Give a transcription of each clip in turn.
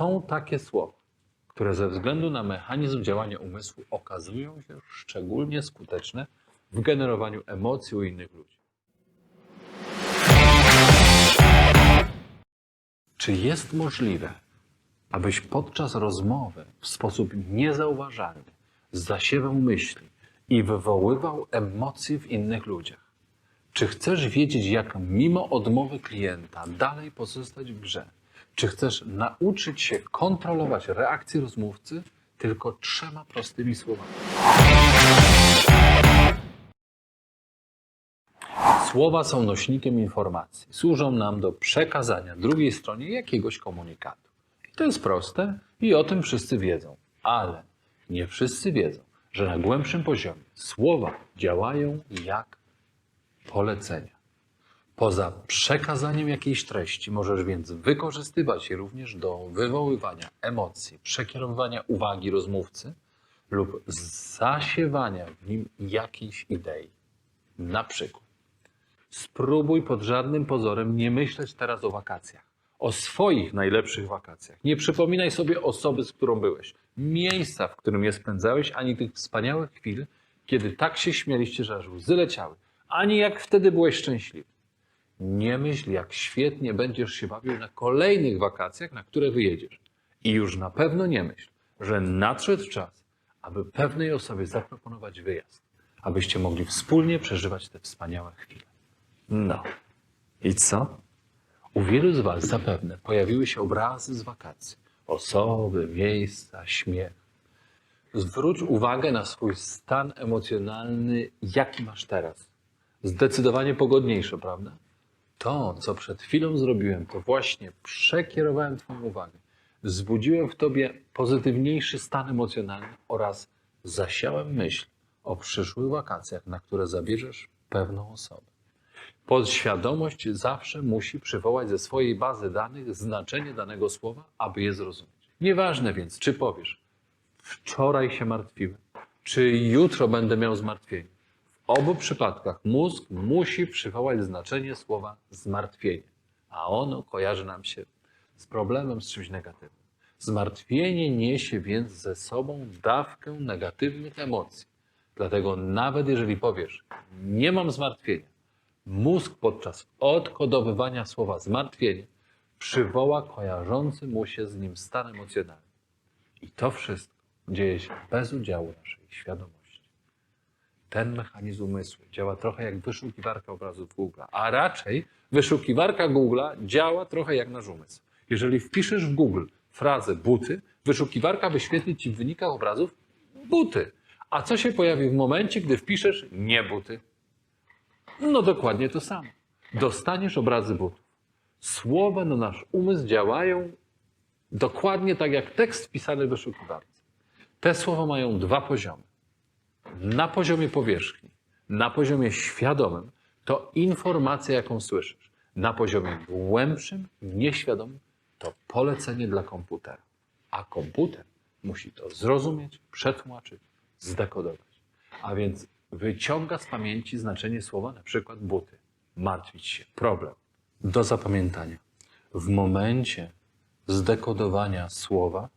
Są takie słowa, które ze względu na mechanizm działania umysłu okazują się szczególnie skuteczne w generowaniu emocji u innych ludzi. Czy jest możliwe, abyś podczas rozmowy w sposób niezauważalny zasiewał myśli i wywoływał emocje w innych ludziach? Czy chcesz wiedzieć, jak mimo odmowy klienta dalej pozostać w grze? Czy chcesz nauczyć się kontrolować reakcje rozmówcy tylko trzema prostymi słowami? Słowa są nośnikiem informacji. Służą nam do przekazania drugiej stronie jakiegoś komunikatu. I to jest proste i o tym wszyscy wiedzą. Ale nie wszyscy wiedzą, że na głębszym poziomie słowa działają jak polecenia. Poza przekazaniem jakiejś treści możesz więc wykorzystywać je również do wywoływania emocji, przekierowywania uwagi rozmówcy lub zasiewania w nim jakiejś idei. Na przykład, spróbuj pod żadnym pozorem nie myśleć teraz o wakacjach, o swoich najlepszych wakacjach. Nie przypominaj sobie osoby, z którą byłeś, miejsca, w którym je spędzałeś, ani tych wspaniałych chwil, kiedy tak się śmieliście, że aż łzy leciały, ani jak wtedy byłeś szczęśliwy. Nie myśl, jak świetnie będziesz się bawił na kolejnych wakacjach, na które wyjedziesz. I już na pewno nie myśl, że nadszedł czas, aby pewnej osobie zaproponować wyjazd, abyście mogli wspólnie przeżywać te wspaniałe chwile. No. I co? U wielu z Was zapewne pojawiły się obrazy z wakacji. Osoby, miejsca, śmiech. Zwróć uwagę na swój stan emocjonalny, jaki masz teraz. Zdecydowanie pogodniejszy, prawda? To, co przed chwilą zrobiłem, to właśnie przekierowałem Twoją uwagę. Wzbudziłem w Tobie pozytywniejszy stan emocjonalny oraz zasiałem myśl o przyszłych wakacjach, na które zabierzesz pewną osobę. Podświadomość zawsze musi przywołać ze swojej bazy danych znaczenie danego słowa, aby je zrozumieć. Nieważne więc, czy powiesz, wczoraj się martwiłem, czy jutro będę miał zmartwienie. Obu przypadkach mózg musi przywołać znaczenie słowa zmartwienie, a ono kojarzy nam się z problemem, z czymś negatywnym. Zmartwienie niesie więc ze sobą dawkę negatywnych emocji. Dlatego nawet jeżeli powiesz, nie mam zmartwienia, mózg podczas odkodowywania słowa zmartwienie przywoła kojarzący mu się z nim stan emocjonalny. I to wszystko dzieje się bez udziału naszej świadomości. Ten mechanizm umysłu działa trochę jak wyszukiwarka obrazów Google, a raczej wyszukiwarka Google działa trochę jak nasz umysł. Jeżeli wpiszesz w Google frazę buty, wyszukiwarka wyświetli ci w wynikach obrazów buty. A co się pojawi w momencie, gdy wpiszesz nie buty? No dokładnie to samo. Dostaniesz obrazy butów. Słowa na nasz umysł działają dokładnie tak jak tekst wpisany w wyszukiwarce. Te słowa mają dwa poziomy. Na poziomie powierzchni, na poziomie świadomym to informacja, jaką słyszysz. Na poziomie głębszym, nieświadomym to polecenie dla komputera. A komputer musi to zrozumieć, przetłumaczyć, zdekodować. A więc wyciąga z pamięci znaczenie słowa, na przykład buty, martwić się, problem. Do zapamiętania. W momencie zdekodowania słowa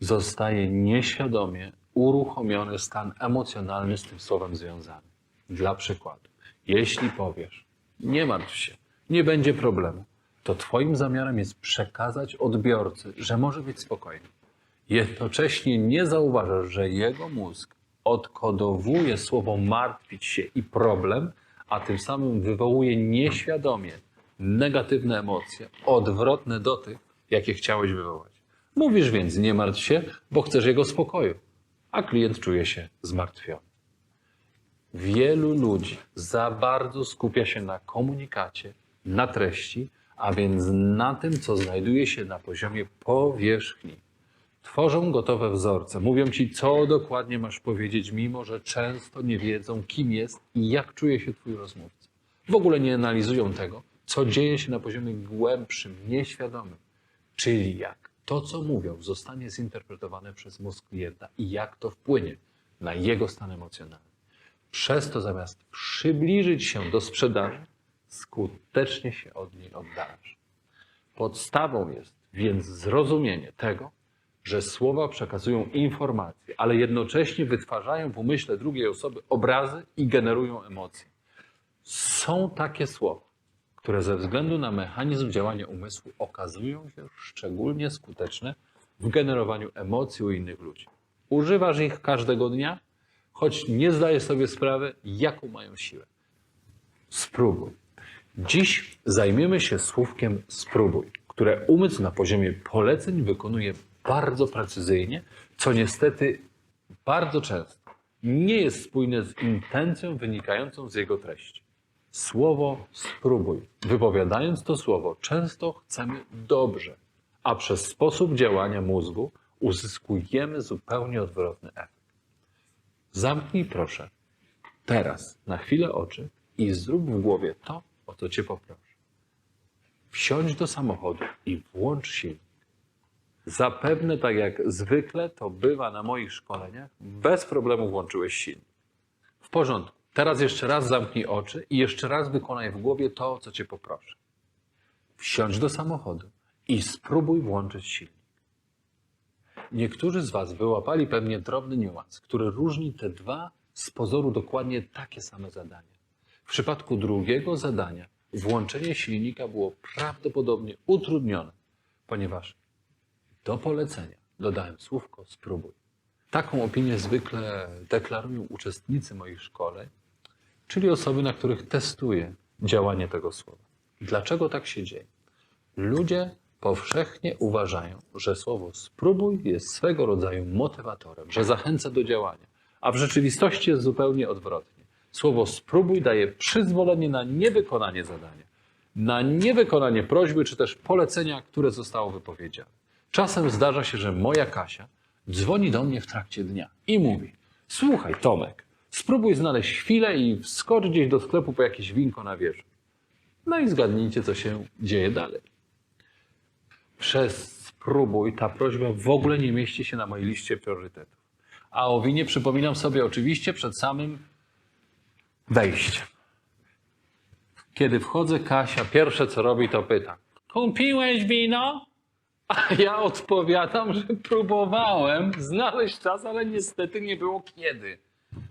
zostaje nieświadomie uruchomiony stan emocjonalny z tym słowem związany. Dla przykładu, jeśli powiesz, nie martw się, nie będzie problemu, to Twoim zamiarem jest przekazać odbiorcy, że może być spokojny. Jednocześnie nie zauważasz, że jego mózg odkodowuje słowo martwić się i problem, a tym samym wywołuje nieświadomie negatywne emocje, odwrotne do tych, jakie chciałeś wywołać. Mówisz więc, nie martw się, bo chcesz jego spokoju, a klient czuje się zmartwiony. Wielu ludzi za bardzo skupia się na komunikacie, na treści, a więc na tym, co znajduje się na poziomie powierzchni. Tworzą gotowe wzorce, mówią ci, co dokładnie masz powiedzieć, mimo że często nie wiedzą, kim jest i jak czuje się twój rozmówca. W ogóle nie analizują tego, co dzieje się na poziomie głębszym, nieświadomym, czyli jak to, co mówią, zostanie zinterpretowane przez mózg klienta i jak to wpłynie na jego stan emocjonalny. Przez to zamiast przybliżyć się do sprzedaży, skutecznie się od niej oddalasz. Podstawą jest Więc zrozumienie tego, że słowa przekazują informacje, ale jednocześnie wytwarzają w umyśle drugiej osoby obrazy i generują emocje. Są takie słowa, które ze względu na mechanizm działania umysłu okazują się szczególnie skuteczne w generowaniu emocji u innych ludzi. Używasz ich każdego dnia, choć nie zdajesz sobie sprawy, jaką mają siłę. Spróbuj. Dziś zajmiemy się słówkiem spróbuj, które umysł na poziomie poleceń wykonuje bardzo precyzyjnie, co niestety bardzo często nie jest spójne z intencją wynikającą z jego treści. Słowo spróbuj. Wypowiadając to słowo, często chcemy dobrze, a przez sposób działania mózgu uzyskujemy zupełnie odwrotny efekt. Zamknij proszę teraz na chwilę oczy i zrób w głowie to, o co cię poproszę. Wsiądź do samochodu i włącz silnik. Zapewne, tak jak zwykle to bywa na moich szkoleniach, bez problemu włączyłeś silnik. W porządku. Teraz jeszcze raz zamknij oczy i jeszcze raz wykonaj w głowie to, co cię poproszę. Wsiądź do samochodu i spróbuj włączyć silnik. Niektórzy z Was wyłapali pewnie drobny niuans, który różni te dwa z pozoru dokładnie takie same zadania. W przypadku drugiego zadania włączenie silnika było prawdopodobnie utrudnione, ponieważ do polecenia dodałem słówko spróbuj. Taką opinię zwykle deklarują uczestnicy moich szkoleń, czyli osoby, na których testuję działanie tego słowa. Dlaczego tak się dzieje? Ludzie powszechnie uważają, że słowo spróbuj jest swego rodzaju motywatorem, że zachęca do działania, a w rzeczywistości jest zupełnie odwrotnie. Słowo spróbuj daje przyzwolenie na niewykonanie zadania, na niewykonanie prośby czy też polecenia, które zostało wypowiedziane. Czasem zdarza się, że moja Kasia dzwoni do mnie w trakcie dnia i mówi: Słuchaj, Tomek, spróbuj znaleźć chwilę i wskocz gdzieś do sklepu po jakieś winko na wieżę. No i zgadnijcie, co się dzieje dalej. Przez spróbuj ta prośba w ogóle nie mieści się na mojej liście priorytetów. A o winie przypominam sobie oczywiście przed samym wejściem. Kiedy wchodzę, Kasia pierwsze co robi, to pyta: Kupiłeś wino? A ja odpowiadam, że próbowałem znaleźć czas, ale niestety nie było kiedy.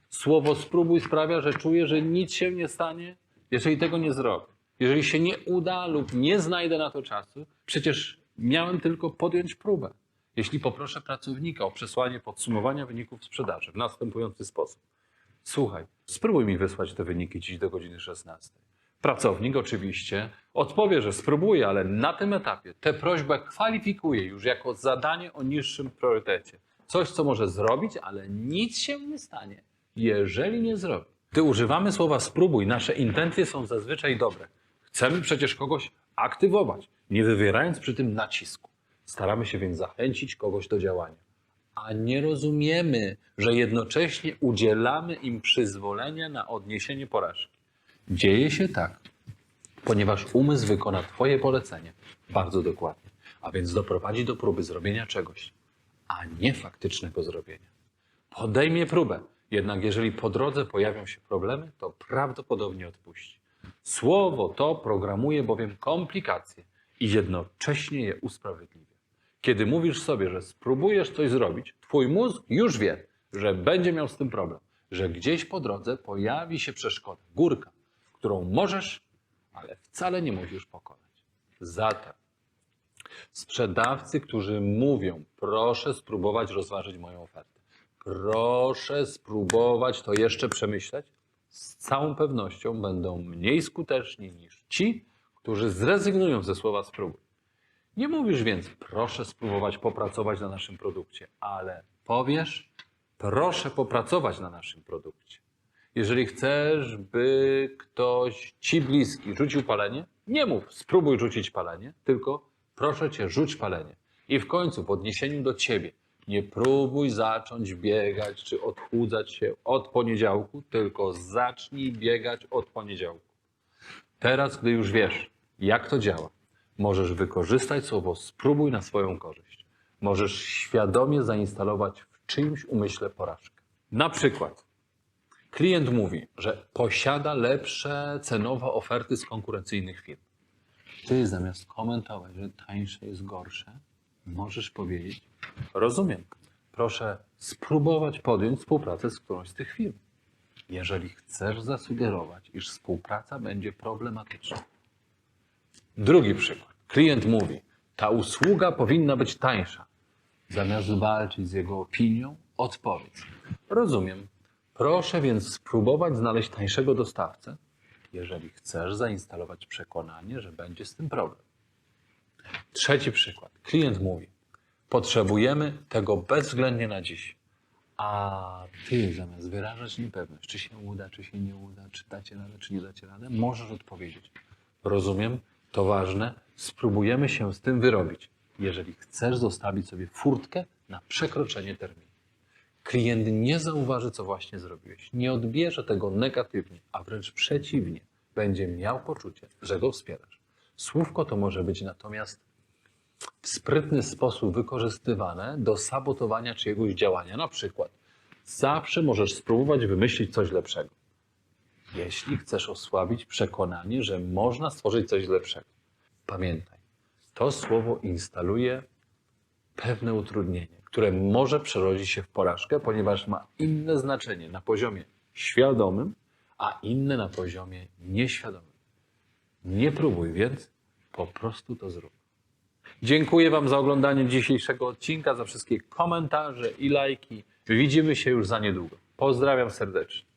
Słowo spróbuj sprawia, że czuję, że nic się nie stanie, jeżeli tego nie zrobię. Jeżeli się nie uda lub nie znajdę na to czasu, przecież miałem tylko podjąć próbę. Jeśli poproszę pracownika o przesłanie podsumowania wyników sprzedaży w następujący sposób. Słuchaj, spróbuj mi wysłać te wyniki dziś do godziny 16. Pracownik oczywiście odpowie, że spróbuje, ale na tym etapie tę prośbę kwalifikuje już jako zadanie o niższym priorytecie. Coś, co może zrobić, ale nic się nie stanie, jeżeli nie zrobi. Gdy używamy słowa spróbuj, nasze intencje są zazwyczaj dobre. Chcemy przecież kogoś aktywować, nie wywierając przy tym nacisku. Staramy się więc zachęcić kogoś do działania a nie rozumiemy, że jednocześnie udzielamy im przyzwolenia na odniesienie porażki. Dzieje się tak, ponieważ umysł wykona Twoje polecenie bardzo dokładnie, a więc doprowadzi do próby zrobienia czegoś, a nie faktycznego zrobienia. Podejmie próbę, jednak jeżeli po drodze pojawią się problemy, to prawdopodobnie odpuści. Słowo to programuje bowiem komplikacje i jednocześnie je usprawiedliwia. Kiedy mówisz sobie, że spróbujesz coś zrobić, twój mózg już wie, że będzie miał z tym problem, że gdzieś po drodze pojawi się przeszkoda, górka, którą możesz, ale wcale nie musisz pokonać. Zatem sprzedawcy, którzy mówią, proszę spróbować rozważyć moją ofertę, proszę spróbować to jeszcze przemyśleć, z całą pewnością będą mniej skuteczni niż ci, którzy zrezygnują ze słowa spróbuj. Nie mówisz więc, proszę spróbować popracować na naszym produkcie, ale powiesz, proszę popracować na naszym produkcie. Jeżeli chcesz, by ktoś ci bliski rzucił palenie, nie mów, spróbuj rzucić palenie, tylko proszę cię, rzuć palenie. I w końcu, w odniesieniu do ciebie, nie próbuj zacząć biegać czy odchudzać się od poniedziałku, tylko zacznij biegać od poniedziałku. Teraz, gdy już wiesz, jak to działa, możesz wykorzystać słowo spróbuj na swoją korzyść. Możesz świadomie zainstalować w czyimś umyśle porażkę. Na przykład klient mówi, że posiada lepsze cenowo oferty z konkurencyjnych firm. ty zamiast komentować, że tańsze jest gorsze, możesz powiedzieć: Rozumiem, proszę spróbować podjąć współpracę z którąś z tych firm. Jeżeli chcesz zasugerować, iż współpraca będzie problematyczna. Drugi przykład. Klient mówi: Ta usługa powinna być tańsza. Zamiast walczyć z jego opinią, odpowiedz: Rozumiem. Proszę więc spróbować znaleźć tańszego dostawcę, jeżeli chcesz zainstalować przekonanie, że będzie z tym problem. Trzeci przykład. Klient mówi: Potrzebujemy tego bezwzględnie na dziś. A ty zamiast wyrażać niepewność, czy się uda, czy się nie uda, czy dacie radę, czy nie dacie radę, możesz odpowiedzieć. Rozumiem, to ważne, spróbujemy się z tym wyrobić, jeżeli chcesz zostawić sobie furtkę na przekroczenie terminu. Klient nie zauważy, co właśnie zrobiłeś, nie odbierze tego negatywnie, a wręcz przeciwnie, będzie miał poczucie, że go wspierasz. Słówko to może być natomiast w sprytny sposób wykorzystywane do sabotowania czyjegoś działania. Na przykład, zawsze możesz spróbować wymyślić coś lepszego. Jeśli chcesz osłabić przekonanie, że można stworzyć coś lepszego. Pamiętaj, to słowo instaluje pewne utrudnienie, które może przerodzić się w porażkę, ponieważ ma inne znaczenie na poziomie świadomym, a inne na poziomie nieświadomym. Nie próbuj więc, po prostu to zrób. Dziękuję Wam za oglądanie dzisiejszego odcinka, za wszystkie komentarze i lajki. Widzimy się już za niedługo. Pozdrawiam serdecznie.